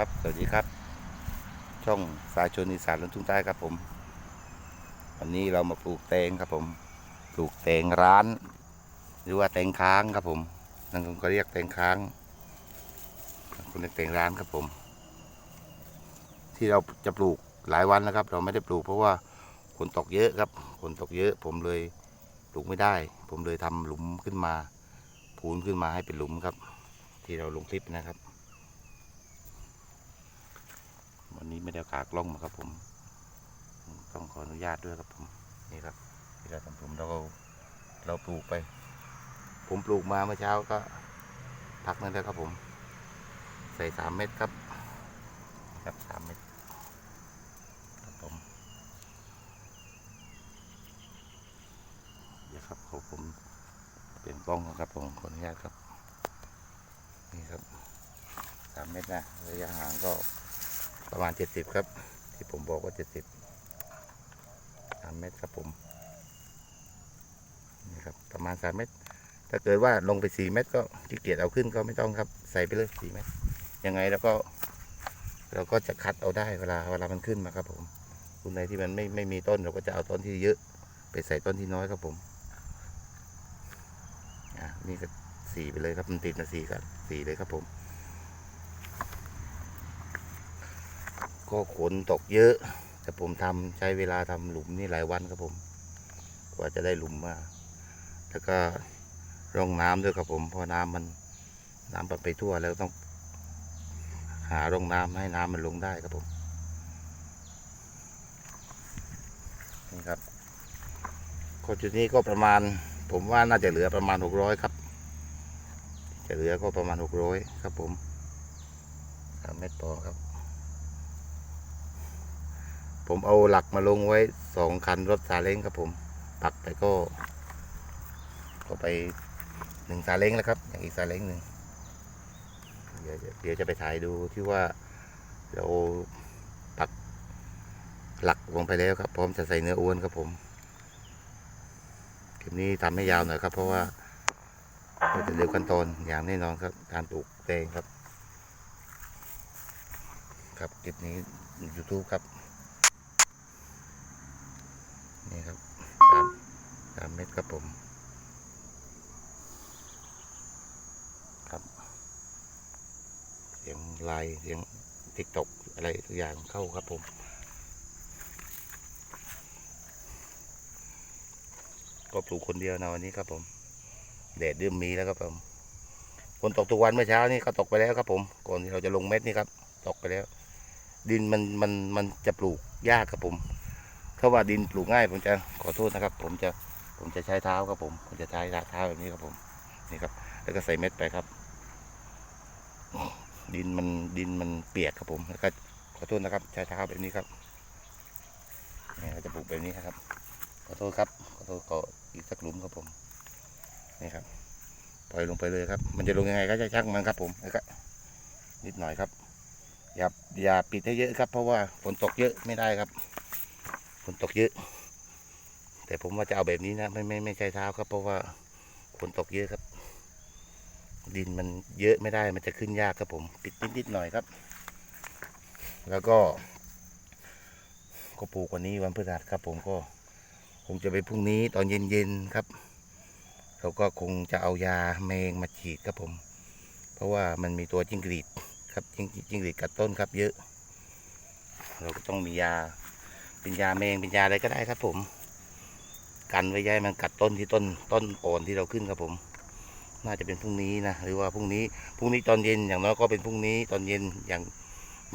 ครับ สวัสดีครับ ช่องสายชนอีสานลุนทุ่งใต้ครับผม วันนี้เรามาปลูกแตงครับผม ปลูกแตงร้าน หรือว่าแตงค้างครับผมนั่นคนก็เรียกแตงค้าง คนเรียกแตงร้านครับผม ที่เราจะปลูกหลายวันแล้วครับ เราไม่ได้ปลูกเพราะว่าฝนตกเยอะครับฝนตกเยอะ ผมเลยปลูกไม่ได้ ผมเลยทำหลุมขึ้นมา พูนขึ้นมาให้เป็นหลุมครับ ที่เราลงคลิปนะครับ วันนี้ไม่ได้เอาขากล้องมาครับผม ต้องขออนุญาตด้วยครับผม นี่ครับที่เราทำผมเราเราปลูกไป ผมปลูกมาเมื่อเช้าก็พักนั่นแล้วครับผม ใส่สามเม็ดครับ ครับสามเม็ดครับผม เดี๋ยวครับขอผมเปลี่ยนกล้องครับผมขออนุญาตครับ นี่ครับสามเม็ดนะระยะห่างก็ ประมาณเจ็ดสิบครับ ที่ผมบอกว่าเจ็ดสิบสามเม็ดครับผมนี่ครับประมาณสามเม็ดถ้าเกิดว่าลงไปสี่เม็ดก็ขี้เกียจเอาขึ้นก็ไม่ต้องครับ ใส่ไปเลยสี่เม็ดยังไงแล้วก็ เราก็จะคัดเอาได้เวลาเวลามันขึ้นมาครับผมคุณไหนที่มันไม่ไม่มีต้นเราก็จะเอาต้นที่เยอะไปใส่ต้นที่น้อยครับผมอะนี่ก็สี่ไปเลยครับมันติดมาสี่ครับสี่เลยครับผม ก็ขนตกเยอะ แต่ผมทำใช้เวลาทำหลุมนี่หลายวันครับผม กว่าจะได้หลุมมา แล้วก็ร่องน้ำด้วยครับผม เพราะน้ำมันน้ำปัดไปทั่วแล้วต้อง หาร่องน้ำให้น้ำมันลงได้ครับผม นี่ครับก็จุดนี้ก็ประมาณ ผมว่าน่าจะเหลือประมาณหกร้อยครับ จะเหลือก็ประมาณหกร้อยครับผมสามเมตรพอครับ ผมเอาหลักมาลงไว้สองคันรถซาเล้งครับผมปักไปก็ ก็ไปหนึ่งซาเล้งแล้วครับ อย่างอีกซาเล้งหนึ่งเดี๋ยวเดี๋ยวจะไปถ่ายดูที่ว่าเราปักหลักลงไปแล้วครับ พร้อมจะใส่เนื้ออ้วนครับผมคลิปนี้ทำให้ยาวหน่อยครับ เพราะว่าเราจะเร็วขั้นตอนอย่างแน่นอนครับ การปลูกแตงครับ ครับคลิปนี้ YouTube ครับ นี่ครับสามสามเม็ด ครับผมครับ เสียงไลน์เสียงทิกตกอะไรทุกอย่างเข้าครับผมก็ปลูกคนเดียวนะวันนี้ครับผมแดดเริ่มมีแล้วครับผมฝนตกทุกวันเมื่อเช้านี่ก็ตกไปแล้วครับผม ก่อนที่เราจะลงเม็ดนี่ครับ ตกไปแล้ว ดินมันมันมันจะปลูกยากครับผมถ้าว่าดินปลูกง่ายผมจะขอโทษนะครับ ผมจะ ผมจะใช้เท้าครับผมผมจะใช้เท้าแบบนี้ครับผมนี่ครับ แล้วก็ใส่เม็ดไปครับ ดินมันดินมันเปียกครับผมแล้วก็ขอโทษนะครับ ใช้เท้าแบบนี้ครับนี่เราจะปลูกแบบนี้ครับ ขอโทษครับ ขอโทษก็อีกสักหลุมครับผมนี่ครับปล่อยลงไปเลยครับ มันจะลงยังไงก็จะช่างมันครับผมแล้วก็นิดหน่อยครับ อย่าอย่าปิดให้เยอะครับ เพราะว่าฝนตกเยอะไม่ได้ครับฝนตกเยอะ แต่ผมว่าจะเอาแบบนี้นะไม่ไม่ไม่ใช่เท้าครับ เพราะว่าฝนตกเยอะครับ ดินมันเยอะไม่ได้มันจะขึ้นยากครับผม ปิดนิดนิดหน่อยครับ แล้วก็ ก็ปลูกวันนี้วันพฤหัสครับ ผมก็คงจะไปพรุ่งนี้ตอนเย็นๆครับเราก็คงจะเอายาแมงมาฉีดครับผม เพราะว่ามันมีตัวจิ้งหรีดครับจิ้งจิ้งหรีดกัดต้นครับเยอะ เราก็ต้องมียาเป็นยาแมงเป็นยาอะไรก็ได้ครับผม กันไว้ย้ายมันกัดต้นที่ต้นต้นอ่อนที่เราขึ้นครับผม น่าจะเป็นพรุ่งนี้นะหรือว่าพรุ่งนี้พรุ่งนี้ตอนเย็นอย่างน้อยก็เป็นพรุ่งนี้ตอนเย็นอย่าง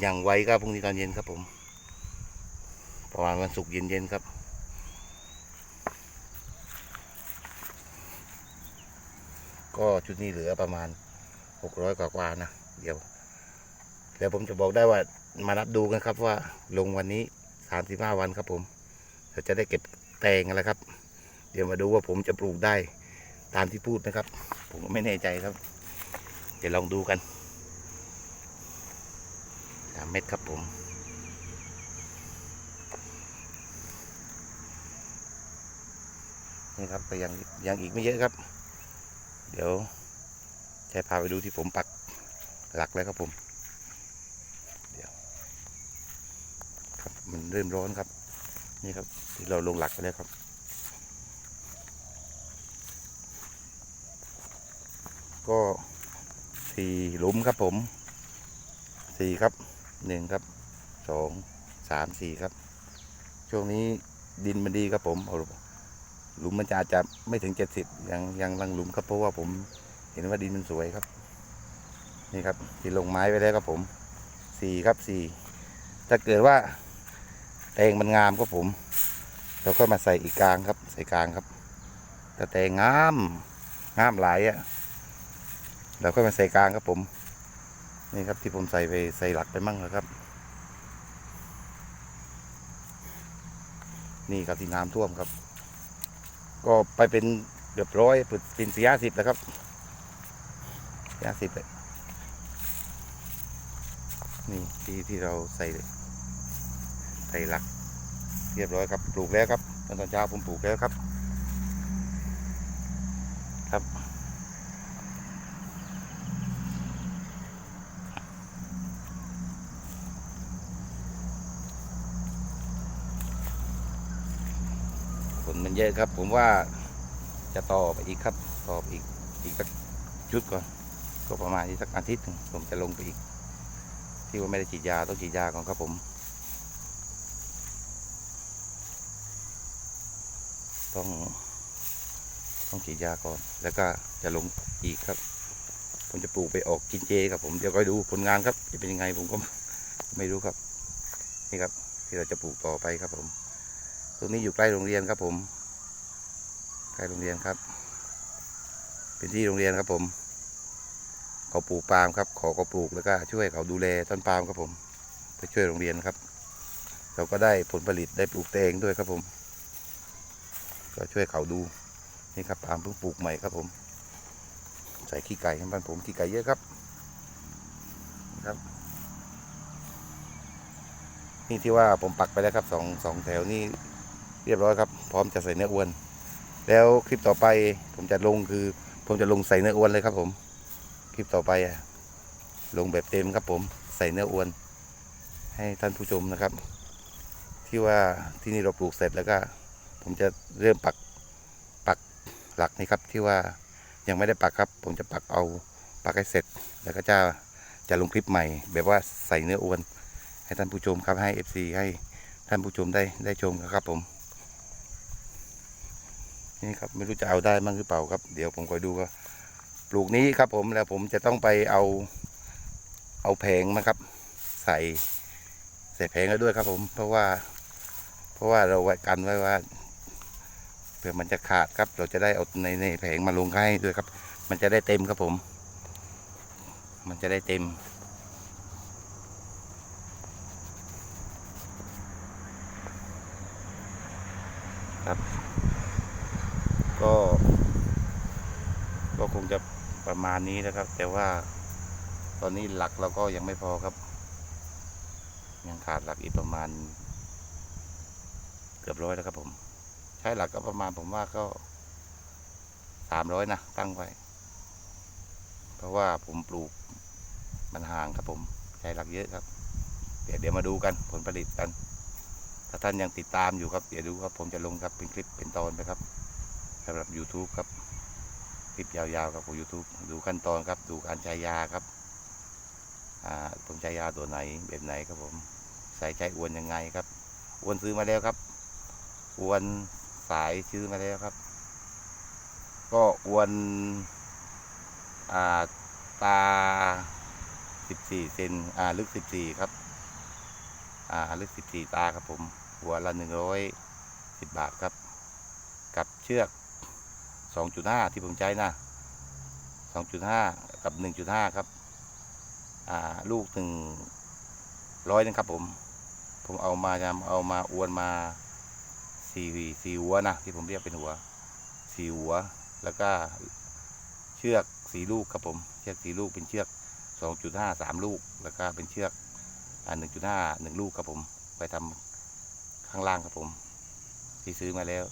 อย่างไวก็พรุ่งนี้ตอนเย็นครับผม ประมาณวันศุกร์เย็นๆครับก็ชุดนี้เหลือประมาณหกร้อยกว่านะ เดี๋ยวเดี๋ยวผมจะบอกได้ว่ามานับดูกันครับว่าลงวันนี้สามสิบห้าวันครับผมเราจะได้เก็บแตงกันแล้วครับ เดี๋ยวมาดูว่าผมจะปลูกได้ตามที่พูดนะครับ ผมก็ไม่แน่ใจครับ เดี๋ยวลองดูกันสามเม็ดครับผม นี่ครับก็ยังยังอีกไม่เยอะครับ เดี๋ยวจะพาไปดูที่ผมปักหลักแล้วครับผมมันเริ่มร้อนครับ นี่ครับที่เราลงหลักไปแล้วครับ ก็สี่หลุมครับผมสี่ครับหนึ่งครับสองสามสี่ครับ ช่วงนี้ดินมันดีครับผมหลุมมันจะอาจจะไม่ถึงเจ็ดสิบยังยังลังหลุมครับเพราะว่าผมเห็นว่าดินมันสวยครับ นี่ครับที่ลงไม้ไว้แล้วครับผมสี่ครับสี่ถ้าเกิดว่าแตงมันงามครับผมเราก็มาใส่อีกกลางครับ ใส่กลางครับแต่แตงงามงามหลายอะ่ะ เราก็มาใส่กลางครับผม นี่ครับที่ผมใส่ไปใส่หลักไปมั่งนะครับ นี่ครับที่น้ำท่วมครับ ก็ไปเป็นเกือบร้อยเป็นสี่ห้าสิบแล้วครับสี่ห้าสิบเลยนี่ที่ที่เราใส่ใส่หลัก เรียบร้อยครับปลูกแล้วครับตอนเช้าผมปลูกแล้วครับ ครับันเยอะครับ ผมว่าจะต่อไปอีกครับต่อไปอีกอีกสักชุดก่อนก็ประมาณอีกสักอาทิตย์นึงผมจะลงไปอีก ที่ว่าไม่ได้ฉีดยาต้องฉีดยาก่อนครับผม ต้องต้องฉีดยาก่อน แล้วก็จะลงอีกครับ ผมจะปลูกไปออกกินเจครับผมเดี๋ยวก็ดูผลงานครับ จะเป็นยังไงผมก็ไม่รู้ครับนี่ครับ ที่เราจะปลูกต่อไปครับผม ตรงนี้อยู่ใกล้โรงเรียนครับผม ใกล้โรงเรียนครับ เป็นที่โรงเรียนครับผม เขาปลูกปาล์มครับ ขอเขาปลูกแล้วก็ช่วยเขาดูแลต้นปาล์มครับผม ไปช่วยโรงเรียนครับ เราก็ได้ผลผลิตได้ปลูกแตงด้วยครับผม ก็ช่วยเขาดูนี่ครับปาล์มเพิ่งปลูกใหม่ครับผม ใส่ขี้ไก่ให้บ้านผมขี้ไก่เยอะครับครับนี่ที่ว่าผมปักไปแล้วครับสองสองแถวนี่เรียบร้อยครับ พร้อมจะใส่เนื้ออวน แล้วคลิปต่อไปผมจะลงคือ ผมจะลงใส่เนื้ออวนเลยครับผม คลิปต่อไปอะลงแบบเต็มครับผมใส่เนื้ออวน ให้ท่านผู้ชมนะครับ ที่ว่าที่นี่เราปลูกเสร็จแล้วก็ ผมจะเริ่มปักปักหลักนี่ครับที่ว่ายังไม่ได้ปักครับ ผมจะปักเอาปักให้เสร็จ แล้วก็จะจะลงคลิปใหม่ แบบว่าใส่เนื้ออวน ให้ท่านผู้ชมครับให้ FC ให้ท่านผู้ชมได้ได้ชมครับผม นี่ครับไม่รู้จะเอาได้มั้งหรือเปล่าครับ เดี๋ยวผมคอยดูว่าปลูกนี้ครับผมแล้วผมจะต้องไปเอาเอาแผงนะครับ ใส่ใส่แผงแล้วด้วยครับ ผม เพราะว่า เพราะว่าเราไว้กันไว้ว่าเผื่อมันจะขาดครับ เราจะได้เอาในในแผงมาลงให้ด้วยครับ มันจะได้เต็มครับผม มันจะได้เต็มครับ ก็ ก็ค งจะประมาณนี้นะครับ แต่ว่าตอนนี้หลักเราก็ยังไม่พอครับ ยังขาดหลักอีกประมาณ เกือบร้อยแล้วครับผม ใช้หลักก็ประมาณผมว่าก็สามร้อยนะตั้งไว้ เพราะว่าผมปลูกมันห่างครับผม ใช้หลักเยอะครับ เดี๋ยวเดี๋ยวมาดูกันผลผลิตกัน ถ้าท่านยังติดตามอยู่ครับ เดี๋ยวดูครับผมจะลงครับเป็นคลิปเป็นตอนไปครับสำหรับ YouTube ครับ คลิปยาวๆครับของ YouTube ดูขั้นตอนครับดูการใช้ยาครับผมใช้ยาตัวไหนแบบไหนครับผมใส่ใช้อวนยังไงครับอวนซื้อมาแล้วครับอวนสายซื้อมาแล้วครับ ก็อวนอตาสิบสี่เซนอ่าลึกสิบสี่ครับ อ่าลึกสิบสี่ตาครับผม หัวละหนึ่งร้อยสิบบาทครับ กับเชือก สองจุดห้าที่ผมใช้นะสองจุดห้ากับหนึ่งจุดห้าครับ อ่า ลูกหนึ่งร้อยนึงครับผม ผมเอามาจะเอามาอวนมาสี่สี่หัวนะที่ผมเรียกเป็นหัวสี่หัว แล้วก็เชือกสี่ลูกครับผม เชือกสี่ลูกเป็นเชือกสองจุดห้าสามลูก แล้วก็เป็นเชือกอ่าหนึ่งจุดห้าหนึ่งลูกครับผม ไปทำข้างล่างครับผม ที่ซื้อมาแล้ว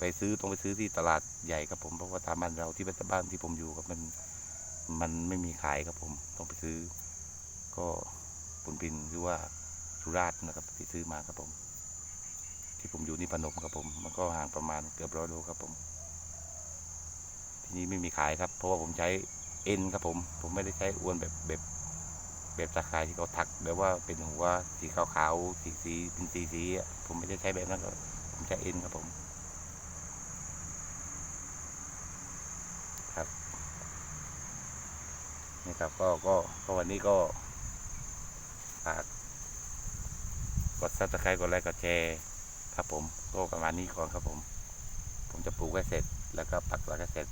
ไปซื้อต้องไปซื้อที่ตลาดใหญ่ครับผมเพราะว่าตามบ้านเราที่บ้านที่ผมอยู่ครับมันมันไม่มีขายครับผมต้องไปซื้อ ก็ปุนปินหรือว่าสุราษฎร์นะครับที่ซื้อมาครับผม ที่ผมอยู่นี่พนมครับผม มันก็ห่างประมาณเกือบร้อยโลครับผม ที่นี่ไม่มีขายครับ เพราะว่าผมใช้เอ็นครับผม ผมไม่ได้ใช้อวนแบบแบบแบบตะข่ายที่เขาถักแบบว่าเป็นหัวสีขาวๆสีสีเป็นสีสีผมไม่ได้ใช้แบบนั้นครับผมใช้เอ็นครับผม ครับ นี่ครับก็ก็ก็วันนี้ก็ฝากกดซับสไครต์กดไลค์กดแชร์ครับผมก็ประมาณนี้ก่อนครับผม ผมจะปลูกให้เสร็จแล้วก็ปักหลักให้เสร็จ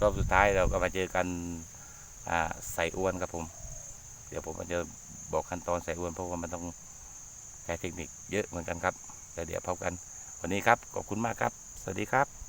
รอบสุดท้ายเราก็มาเจอกันอ่าใส่อวนครับผม เดี๋ยวผมจะบอกขั้นตอนใส่อวนเพราะว่ามันต้องใช้เทคนิคเยอะเหมือนกันครับแต่เดี๋ยวพบกัน วันนี้ครับขอบคุณมากครับ สวัสดีครับ